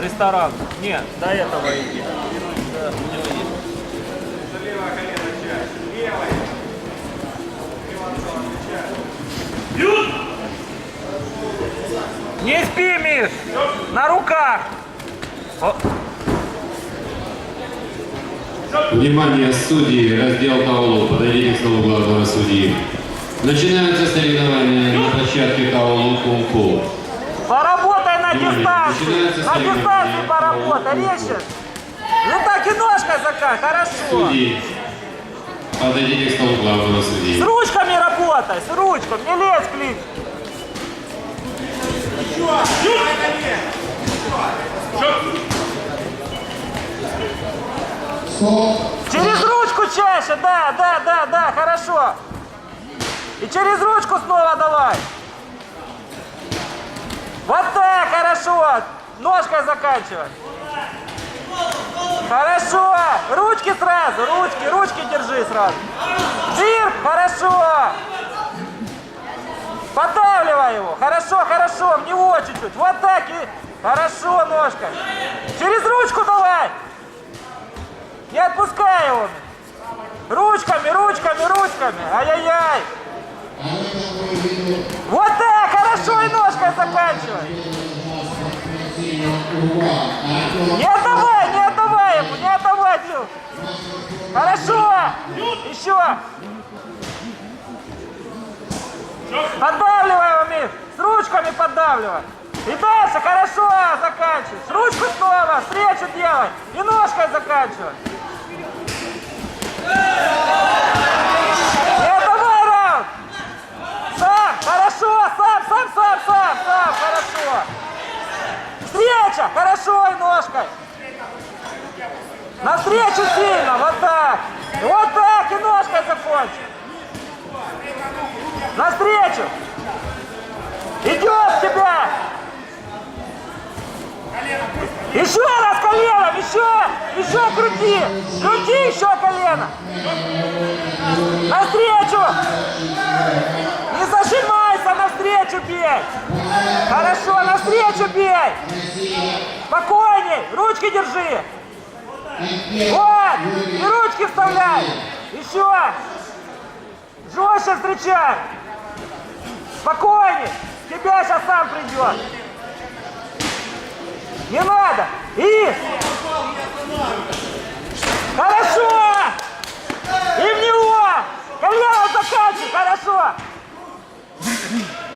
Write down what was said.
ресторан. Нет, до этого иди. Не спи, Миш! На руках! О, Внимание, судьи, раздел Таулу, подойдите к столу главного судьи. Начинаются соревнования на площадке Таулу Кунг-Фу. На дистанции! На дистанции поработай, речешь? Ну так и ножкой закай, хорошо. Подойдите к столу главного С судьи. ручками работай, с ручками, не лезь клин. Через ручку чаще, да, да, да, да, хорошо. И через ручку снова давай. Вот так, хорошо. Ножкой заканчивай. Хорошо. Ручки сразу, ручки, ручки держи сразу. Жир, хорошо. Подавливай его. Хорошо, хорошо, в него чуть-чуть. Вот так и... Хорошо, ножкой. Через ручку давай. Не отпускай его. Ручками, ручками, ручками. Ай-яй-яй. Вот так, хорошо, и ножкой заканчивай. Не отдавай, не отдавай ему, не отдавай, Дил. Хорошо. Еще. Поддавливай его, Миш. С ручками поддавливай. И дальше хорошо заканчивай. С ручку снова, встречу делай. И ножкой заканчивай. Не давай раунд. Сам, хорошо, сам, сам, сам, сам, сам, хорошо. Хорошо, и ножкой. Навстречу сильно, вот так. Вот так, и ножкой закончи. Навстречу. Идет тебя. Еще раз коленом, еще, еще крути. Крути еще колено. Навстречу. Не зажимайся, навстречу бей. Хорошо, навстречу бей. Спокойней, ручки держи. Вот, и ручки вставляй. Еще. Жестче встречай. Спокойней. Тебя сейчас сам придет. Не надо. И. Хорошо.